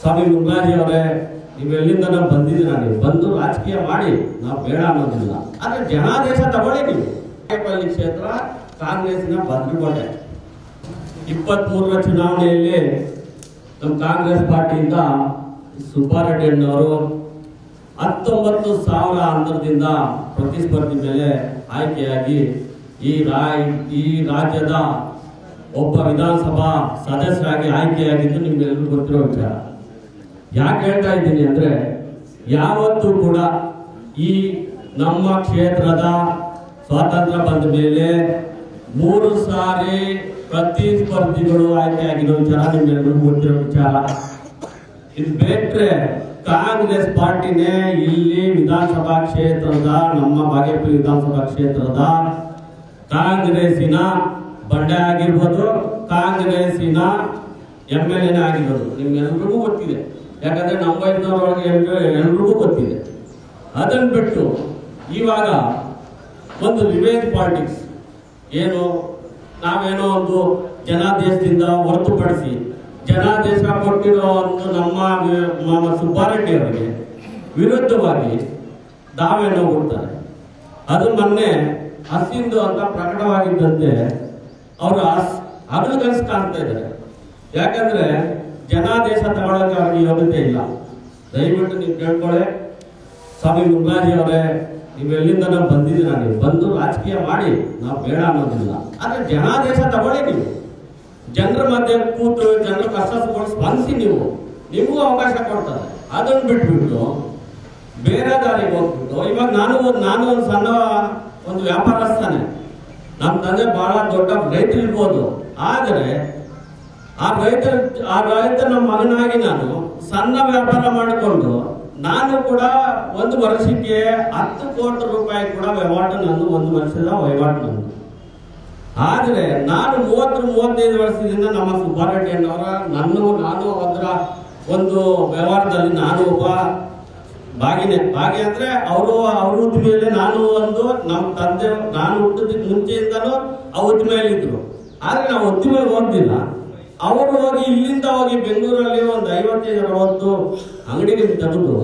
ಸ್ವಾಮಿ ಮುಂಗಾರಿ ಅವರೇ ನೀವು ಎಲ್ಲಿಂದ ನಾವು ಬಂದಿದ್ದೀರಾ ನೀವು ಬಂದು ರಾಜಕೀಯ ಮಾಡಿ, ನಾವು ಬೇಡ ಅನ್ನೋದಿಲ್ಲ. ಆದರೆ ಜನಾದೇಶ ತಗೊಳ್ಳಿ ನೀವು. ಕ್ಷೇತ್ರ ಕೊಟ್ಟೆ ಭದ್ರಕೋಟೆ ಇಪ್ಪತ್ಮೂರರ ಚುನಾವಣೆಯಲ್ಲಿ ನಮ್ಮ ಕಾಂಗ್ರೆಸ್ ಪಾರ್ಟಿಯಿಂದ ಸುಬ್ಬಾರೆಡ್ಡಿ ಅಣ್ಣವರು ಹತ್ತೊಂಬತ್ತು ಸಾವಿರ ಅಂತರದಿಂದ ಪ್ರತಿಸ್ಪರ್ಧಿ ಮೇಲೆ ಆಯ್ಕೆಯಾಗಿ ಈ ರಾಯ್, ಈ ರಾಜ್ಯದ ಒಬ್ಬ ವಿಧಾನಸಭಾ ಸದಸ್ಯರಾಗಿ ಆಯ್ಕೆಯಾಗಿದ್ದು ನಿಮ್ಗೆಲ್ಲರಿಗೂ ಗೊತ್ತಿರೋ ವಿಚಾರ. ಯಾಕೆ ಹೇಳ್ತಾ ಇದ್ದೀನಿ ಅಂದ್ರೆ ಯಾವತ್ತೂ ಕೂಡ ಈ ನಮ್ಮ ಕ್ಷೇತ್ರದ ಸ್ವಾತಂತ್ರ್ಯ ಬಂದ ಮೇಲೆ ಮೂರು ಸಾರಿ ಪ್ರತಿಸ್ಪರ್ಧಿಗಳು ಆಯ್ಕೆಯಾಗಿರೋ ವಿಚಾರ ನಿಮ್ಗೆಲ್ಲರಿಗೂ ಗೊತ್ತಿರೋ ವಿಚಾರ. ಇದು ಬಿಟ್ಟರೆ ಕಾಂಗ್ರೆಸ್ ಪಾರ್ಟಿನೇ ಇಲ್ಲಿ ವಿಧಾನಸಭಾ ಕ್ಷೇತ್ರದ, ನಮ್ಮ ಬಾಗೇಪಲ್ಲಿ ವಿಧಾನಸಭಾ ಕ್ಷೇತ್ರದ ಕಾಂಗ್ರೆಸ್ಸಿನ ಬಂಡೆ ಆಗಿರ್ಬೋದು, ಕಾಂಗ್ರೆಸ್ಸಿನ ಎಂ ಎಲ್ ಎನೇ ಆಗಿರ್ಬೋದು ನಿಮ್ಗೆಲ್ರಿಗೂ ಗೊತ್ತಿದೆ. ಯಾಕಂದ್ರೆ ನಮ್ಮ ವಯಸ್ಸಿನವ್ರೊಳಗೆ ಎಲ್ರಿಗೂ ಗೊತ್ತಿದೆ. ಅದನ್ನು ಬಿಟ್ಟು ಇವಾಗ ಒಂದು ರಿವೇಜ್ ಪಾಲಿಟಿಕ್ಸ್. ಏನು? ನಾವೇನೋ ಒಂದು ಜನಾದೇಶದಿಂದ ಹೊರತುಪಡಿಸಿ ಜನಾದೇಶ ಕೊಟ್ಟಿರೋ ಒಂದು ನಮ್ಮ ಸುಬ್ಬಾರೆಡ್ಡಿ ಅವರಿಗೆ ವಿರುದ್ಧವಾಗಿ ದಾವೆಯನ್ನು ಕೊಡ್ತಾರೆ ಅದು ಮೊನ್ನೆ ಹಸಿಂದು ಅಂತ ಪ್ರಕಟವಾಗಿದ್ದಂತೆ ಅವರು ಹಗಲು ಕನಸು ಕಾಣ್ತಾ ಇದ್ದಾರೆ. ಯಾಕಂದ್ರೆ ಜನಾದೇಶ ತಗೊಳ್ಳೋಕೆ ಅವ್ರಿಗೆ ಯೋಗ್ಯತೆ ಇಲ್ಲ. ದಯವಿಟ್ಟು ನೀವು ಕೇಳ್ಕೊಳ್ಳೆ. ಸ್ವಾಮಿ ಮುಂಗಾರಿ ಅವರೇ, ನೀವು ಎಲ್ಲಿಂದ ಬಂದಿದ್ದೀರಾ ನೀವು? ಬಂದು ರಾಜಕೀಯ ಮಾಡಿ, ನಾವು ಬೇಡ ಅನ್ನೋದಿಲ್ಲ. ಆದರೆ ಜನಾದೇಶ ತಗೊಳ್ಳಿ ನೀವು. ಜನರ ಮಧ್ಯೆ ಕೂತು, ಜನರ ಕಷ್ಟ ಸ್ಪಂದಿಸಿ ನೀವು. ನಿಮಗೂ ಅವಕಾಶ ಕೊಡ್ತಾರೆ. ಅದನ್ನು ಬಿಟ್ಬಿಟ್ಟು, ಬೇರೆ ದಾರಿಗೆ ಹೋಗ್ಬಿಟ್ಟು, ಇವಾಗ ನಾನು ಒಂದು ನಾನು ಒಂದು ಸಣ್ಣ ಒಂದು ವ್ಯಾಪಾರಸ್ಥಾನೆ. ನಮ್ಮ ತಂದೆ ಬಹಳ ದೊಡ್ಡ ರೈತರು ಇರ್ಬೋದು. ಆದರೆ ಆ ರೈತ, ಆ ರೈತನ ಮಗನಾಗಿ ನಾನು ಸಣ್ಣ ವ್ಯಾಪಾರ ಮಾಡಿಕೊಂಡು ನಾನು ಕೂಡ ಒಂದು ವರ್ಷಕ್ಕೆ ಹತ್ತು ಕೋಟಿ ರೂಪಾಯಿ ಕೂಡ ವಹಿವಾಟು ನಂದು ಒಂದು ವರ್ಷದ ವಹಿವಾಟು ನಂದು. ಆದರೆ ನಾನು ಮೂವತ್ತು, ಮೂವತ್ತೈದು ವರ್ಷದಿಂದ ನಮ್ಮ ಸುಬ್ಬಾರೆಡ್ಡಿ ಅಣ್ಣವರ ನನ್ನ ನಾನು ಅದರ ಒಂದು ವ್ಯವಹಾರದಲ್ಲಿ ನಾನು ಒಬ್ಬ ಭಾಗಿನೇ. ಭಾಗಿ ಅಂದ್ರೆ ಅವರು, ಅವ್ರ ಉದ್ದಿಮೆಯಲ್ಲಿ ನಾನು ಒಂದು, ನಮ್ಮ ತಂದೆ, ನಾನು ಹುಟ್ಟಿದ ಮುಂಚೆಯಿಂದಲೂ ಆ ಇದ್ರು ಆದರೆ ನಾವು ಉದ್ದಿಮೆ ಹೋಗ್ತಿಲ್ಲ ಅವರು ಹೋಗಿ ಇಲ್ಲಿಂದ ಹೋಗಿ ಬೆಂಗಳೂರಲ್ಲಿ ಒಂದು ಐವತ್ತೈದು ಅರವತ್ತು ಅಂಗಡಿಗಳು ತಗೊಂಡು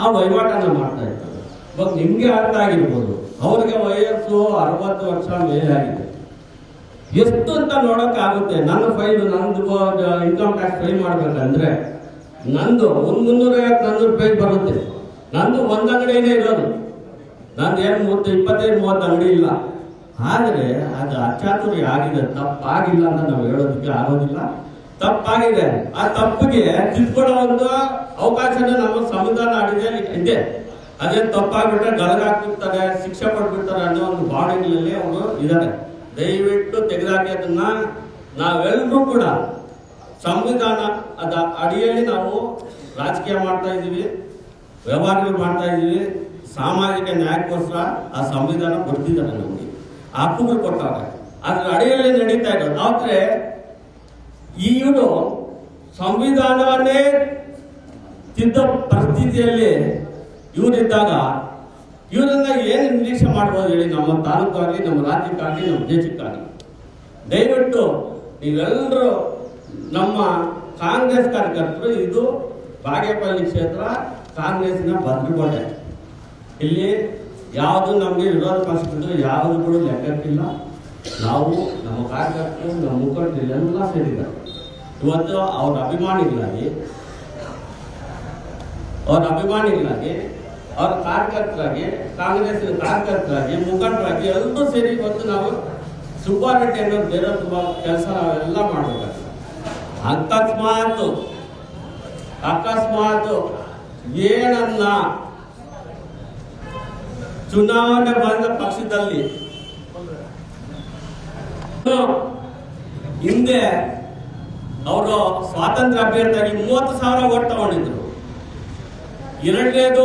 ಆ ವಹಿವಾಟನ್ನ ಮಾಡ್ತಾ ಇರ್ತಾರೆ. ಬಟ್ ನಿಮ್ಗೆ ಅರ್ಥ ಆಗಿರ್ಬೋದು. ಅವ್ರಿಗೆ ವಯಸ್ಸು ಅರವತ್ತು ವರ್ಷ ಮೇಲಾಗಿದೆ ಎಷ್ಟು ಅಂತ ನೋಡೋಕ್ಕಾಗುತ್ತೆ? ನನ್ನ ಫೈಲ್ ನಂದು ಇನ್ಕಮ್ ಟ್ಯಾಕ್ಸ್ ಫೈಲ್ ಮಾಡ್ಬೇಕಂದ್ರೆ ನಂದು ಒಂದು ಮುನ್ನೂರೈವತ್ತು ನಂದು ರೂಪಾಯಿ ಬರುತ್ತೆ. ನಂದು ಒಂದು ಅಂಗಡಿನೇ ಇರೋದು. ನಂದು ಏನು ಮೂವತ್ತು, ಇಪ್ಪತ್ತೈದು, ಮೂವತ್ತು ಅಂಗಡಿ ಇಲ್ಲ. ಆದರೆ ಅದು ಅಚಾತುರ್ಯ ಆಗಿದೆ, ತಪ್ಪಾಗಿಲ್ಲ ಅಂತ ನಾವು ಹೇಳೋದಕ್ಕೆ ಆಗೋದಿಲ್ಲ. ತಪ್ಪಾಗಿದೆ. ಆ ತಪ್ಪಿಗೆ ತಿದ್ಕೊಳ್ಳೋ ಒಂದು ಅವಕಾಶನ ನಮ್ಮ ಸಂವಿಧಾನ ಆಡಿದೆ ಇದೆ. ಅದೇ ತಪ್ಪಾಗ್ಬಿಟ್ರೆ ಗಲಗಾಕ್ಬಿಡ್ತಾರೆ ಶಿಕ್ಷೆ ಪಡ್ಬಿಡ್ತಾರೆ ಅನ್ನೋ ಒಂದು ಬಾಡಿಗಳಲ್ಲಿ ಅವರು ಇದ್ದಾರೆ. ದಯವಿಟ್ಟು ತೆಗೆದಾಕಿ ಅದನ್ನ ನಾವೆಲ್ಲರೂ ಕೂಡ ಸಂವಿಧಾನ ಅದ ಅಡಿಯಲ್ಲಿ ನಾವು ರಾಜಕೀಯ ಮಾಡ್ತಾ ಇದ್ದೀವಿ, ವ್ಯವಹಾರಗಳು ಮಾಡ್ತಾ ಇದ್ದೀವಿ, ಸಾಮಾಜಿಕ ನ್ಯಾಯಕ್ಕೋಸ್ಕರ ಆ ಸಂವಿಧಾನ ಕೊಡ್ತಿದ್ದಾರೆ ನಮಗೆ. ಆ ಕೊಡ್ತಾರೆ ಅದ್ರ ಅಡಿಯಲ್ಲಿ ನಡೀತಾ ಇರೋದು ಆದ್ರೆ ಇವರು ಸಂವಿಧಾನವನ್ನೇ ತಿದ್ದ ಪರಿಸ್ಥಿತಿಯಲ್ಲಿ ಇವರಿದ್ದಾಗ ಇವರನ್ನ ಏನು ನಿರೀಕ್ಷೆ ಮಾಡ್ಬೋದು ಹೇಳಿ ನಮ್ಮ ತಾಲೂಕಾಗಲಿ, ನಮ್ಮ ರಾಜ್ಯಕ್ಕಾಗಲಿ, ನಮ್ಮ ದೇಶಕ್ಕಾಗಲಿ. ದಯವಿಟ್ಟು ನೀವೆಲ್ಲರೂ ನಮ್ಮ ಕಾಂಗ್ರೆಸ್ ಕಾರ್ಯಕರ್ತರು, ಇದು ಬಾಗೇಪಲ್ಲಿ ಕ್ಷೇತ್ರ ಕಾಂಗ್ರೆಸ್ನ ಭದ್ರಕೋಟೆ ಇಲ್ಲಿ ಯಾವುದು ನಮಗೆ ವಿರೋಧ ಪಕ್ಷಗಳು ಯಾವುದು ಕೂಡ ಲೆಕ್ಕಕ್ಕಿಲ್ಲ. ನಾವು ನಮ್ಮ ಕಾರ್ಯಕರ್ತರು, ನಮ್ಮ ಮುಖಂಡರು ಎಲ್ಲ ಸೇರಿದ್ದಾರೆ. ಇವತ್ತು ಅವ್ರ ಅಭಿಮಾನಿಗಳಾಗಿ ಅವ್ರ ಅಭಿಮಾನಿಗಳಾಗಿ, ಅವ್ರ ಕಾರ್ಯಕರ್ತರಾಗಿ, ಕಾಂಗ್ರೆಸ್ ಕಾರ್ಯಕರ್ತರಾಗಿ, ಮುಖಂಡರಾಗಿ ಎಲ್ಲರೂ ಸೇರಿ ಇವತ್ತು ನಾವು ಸುಬ್ಬಾರೆಡ್ಡಿ ಅನ್ನೋ ಬೇರೆ ತುಂಬ ಕೆಲಸ ನಾವೆಲ್ಲ ಮಾಡಬೇಕಾಗ್ತದೆ. ಅಕಸ್ಮಾತು ಅಕಸ್ಮಾತು ಏನನ್ನ ಚುನಾವಣೆ ಬಂದ ಪಕ್ಷದಲ್ಲಿ ಹಿಂದೆ ಅವರು ಸ್ವಾತಂತ್ರ್ಯ ಅಭ್ಯರ್ಥಿಯಾಗಿ ಮೂವತ್ತು ಸಾವಿರ ಓಟ್ ತಗೊಂಡಿದ್ರು. ಎರಡನೇದು,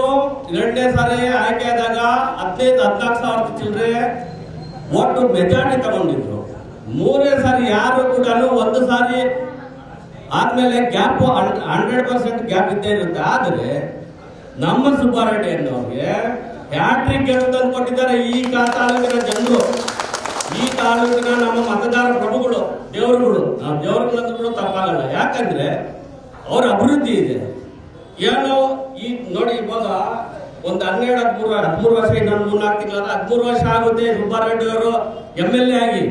ಎರಡನೇ ಸಾರಿ ಆಯ್ಕೆ ಆದಾಗ ಹದಿನೈದು, ಹದಿನಾಲ್ಕು ಸಾವಿರದ ಚಿಲ್ಲರೆ ಒಟ್ಟು ಮೆಜಾರಿಟಿ ತಗೊಂಡಿದ್ರು. ಮೂರನೇ ಸಾರಿ ಯಾರು ಕೂಡ ಒಂದು ಸಾರಿ ಆದ್ಮೇಲೆ ಗ್ಯಾಪ್ ಹಂಡ್ರೆಡ್ ಪರ್ಸೆಂಟ್ ಗ್ಯಾಪ್ ಇದ್ದೇ ಇರುತ್ತೆ. ಆದರೆ ನಮ್ಮ ಸುಬ್ಬಾರೆಡ್ಡಿ ಅನ್ನೋರಿಗೆ ಹ್ಯಾಟ್ರಿಕ್ ತಂದು ಕೊಟ್ಟಿದ್ದಾರೆ ಈ ತಾಲೂಕಿನ ಜನರು. ಈ ತಾಲೂಕಿನ ನಮ್ಮ ಮತದಾರ ಪ್ರಭುಗಳು, ದೇವರುಗಳು. ನಾವು ಕೂಡ ತಪ್ಪಾಗಲ್ಲ. ಯಾಕಂದ್ರೆ ಅವ್ರ ಅಭಿವೃದ್ಧಿ ಇದೆ. ಏನೋ ಈ ನೋಡಿ ಇವಾಗ ಒಂದು ಹನ್ನೆರಡು, ಹದಿಮೂರು ಹದಿಮೂರು ವರ್ಷ, ಇನ್ನೊಂದು ಮೂರ್ನಾಲ್ಕು ತಿಂಗಳ ಹದಿಮೂರು ವರ್ಷ ಆಗುತ್ತೆ ಸುಬ್ಬಾರೆಡ್ಡಿ ಅವರು ಎಂ ಎಲ್ ಎ ಆಗಿ.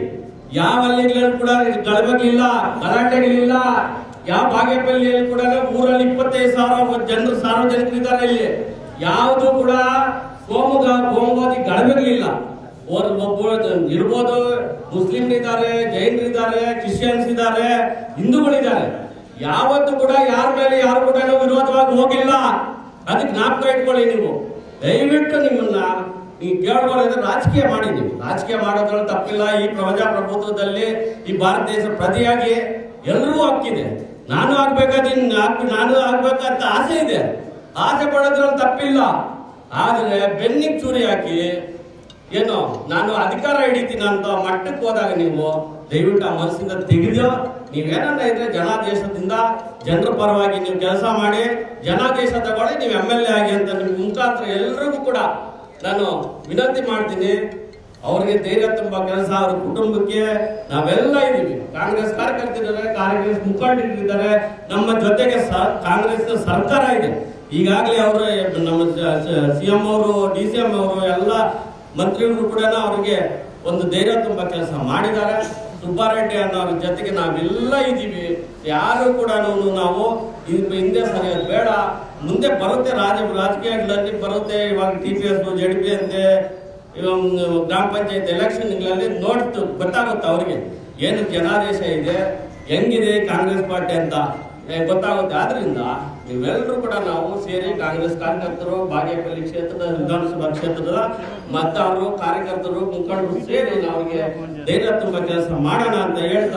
ಯಾವ ಹಳ್ಳಿಗಳಲ್ಲಿ ಕೂಡ ಗಲಭೆಗಳಿಲ್ಲ, ಗಲಾಟೆಗಳಿಲ್ಲ, ಯಾವ ಬಾಗೇಪಲ್ಲಿಯಲ್ಲಿ ಕೂಡ ಊರಲ್ಲಿ ಇಪ್ಪತ್ತೈದು ಸಾವಿರ ಜನರು ಸಾರ್ವಜನಿಕರಿದ್ದಾರೆ ಇಲ್ಲಿ. ಯಾವುದು ಕೂಡ ಸೋಮುಗ ಕೋಮುವಾದಿ ಅವ್ರು ಒಬ್ಬ ಇರ್ಬೋದು, ಮುಸ್ಲಿಮ್ರಿದ್ದಾರೆ, ಜೈನರಿದ್ದಾರೆ ಕ್ರಿಶ್ಚಿಯನ್ಸ್ ಇದ್ದಾರೆ ಹಿಂದೂಗಳಿದ್ದಾರೆ. ಯಾವತ್ತು ಕೂಡ ಯಾರ ಮೇಲೆ ಯಾರು ಕೂಡ ವಿರೋಧವಾಗಿ ಹೋಗಿಲ್ಲ. ಅದಕ್ಕೆ ಜ್ಞಾಪಕ ಇಟ್ಕೊಳ್ಳಿ ನೀವು. ದಯವಿಟ್ಟು ನಿಮ್ಮನ್ನ ನೀವು ಕೇಳ್ಕೊಳ್ಳೋದ್ರೆ ರಾಜಕೀಯ ಮಾಡಿ ನೀವು. ರಾಜಕೀಯ ಮಾಡೋದ್ರಲ್ಲಿ ತಪ್ಪಿಲ್ಲ. ಈ ಪ್ರಜಾಪ್ರಭುತ್ವದಲ್ಲಿ ಈ ಭಾರತ ದೇಶ ಪ್ರತಿಯಾಗಿ ಎಲ್ಲರೂ ಹಕ್ಕಿದೆ. ನಾನು ಆಗ್ಬೇಕಾದ್ರೆ ನಾನು ಆಗ್ಬೇಕಂತ ಆಸೆ ಇದೆ. ಆಸೆ ಪಡೋದ್ರಲ್ಲಿ ತಪ್ಪಿಲ್ಲ. ಆದ್ರೆ ಬೆನ್ನಿಗೆ ಚೂರಿ ಹಾಕಿ, ಏನು, ನಾನು ಅಧಿಕಾರ ಹಿಡಿತೀನಿ ಅಂತ ಮಟ್ಟಕ್ಕೆ ಹೋದಾಗ ನೀವು ದಯವಿಟ್ಟು ಆ ಮನಸ್ಸಿಂದ ತೆಗೆದು ನೀವೇನನ್ನ ಇದ್ರೆ ಜನಾದೇಶದಿಂದ ಜನರ ಪರವಾಗಿ ನೀವು ಕೆಲಸ ಮಾಡಿ, ಜನಾದೇಶ ತಗೊಳ್ಳಿ, ನೀವು ಎಂ ಎಲ್ ಎ ಆಗಿ ಅಂತ ನಿಮ್ಗೆ ಮುಖಾಂತರ ಎಲ್ರಿಗೂ ಕೂಡ ನಾನು ವಿನಂತಿ ಮಾಡ್ತೀನಿ. ಅವ್ರಿಗೆ ಧೈರ್ಯ ತುಂಬ ಕೆಲಸ, ಅವ್ರ ಕುಟುಂಬಕ್ಕೆ ನಾವೆಲ್ಲ ಇದ್ದೀವಿ. ಕಾಂಗ್ರೆಸ್ ಕಾರ್ಯಕರ್ತರಿದ್ದಾರೆ, ಕಾಂಗ್ರೆಸ್ ಮುಖಂಡರಿದ್ದಾರೆ. ನಮ್ಮ ಜೊತೆಗೆ ಕಾಂಗ್ರೆಸ್ ಸರ್ಕಾರ ಇದೆ. ಈಗಾಗಲೇ ಅವರು ನಮ್ಮ ಸಿ ಎಂ ಅವರು, ಡಿ ಸಿ ಎಂ ಅವರು ಎಲ್ಲ ಮಂತ್ರಿಗಳು ಕೂಡ ಅವರಿಗೆ ಒಂದು ಧೈರ್ಯ ತುಂಬ ಕೆಲಸ ಮಾಡಿದ್ದಾರೆ. ಸುಬ್ಬಾರೆಡ್ಡಿ ಅನ್ನೋರ ಜೊತೆಗೆ ನಾವೆಲ್ಲ ಇದ್ದೀವಿ. ಯಾರು ಕೂಡ ನಾವು ಹಿಂದೆ ಸರಿಯೋದು ಬೇಡ. ಮುಂದೆ ಬರುತ್ತೆ ರಾಜ ರಾಜಕೀಯಗಳಲ್ಲಿ ಬರುತ್ತೆ. ಇವಾಗ T P S Z P ಅಂತೆ ಗ್ರಾಮ ಪಂಚಾಯತ್ ಎಲೆಕ್ಷನ್ಗಳಲ್ಲಿ ನೋಡ್ತು ಗೊತ್ತಾಗುತ್ತೆ ಅವ್ರಿಗೆ. ಏನು ಜನಾದೇಶ ಇದೆ, ಹೆಂಗಿದೆ ಕಾಂಗ್ರೆಸ್ ಪಾರ್ಟಿ ಅಂತ. ಗೊತ್ತಾಗುತ್ತೆ ಆದ್ರಿಂದ ನೀವೆಲ್ಲರೂ ಕೂಡ ನಾವು ಸೇರಿ ಕಾಂಗ್ರೆಸ್ ಕಾರ್ಯಕರ್ತರು, ಬಾಗೇಪಲ್ಲಿ ಕ್ಷೇತ್ರದ ವಿಧಾನಸಭಾ ಕ್ಷೇತ್ರದ ಮತದಾರರು, ಕಾರ್ಯಕರ್ತರು, ಮುಖಂಡರು ಸೇರಿ ನಾವಿಗೆ ಧೈರ್ಯ ತುಂಬ ಕೆಲಸ ಮಾಡೋಣ ಅಂತ ಹೇಳ್ತಾ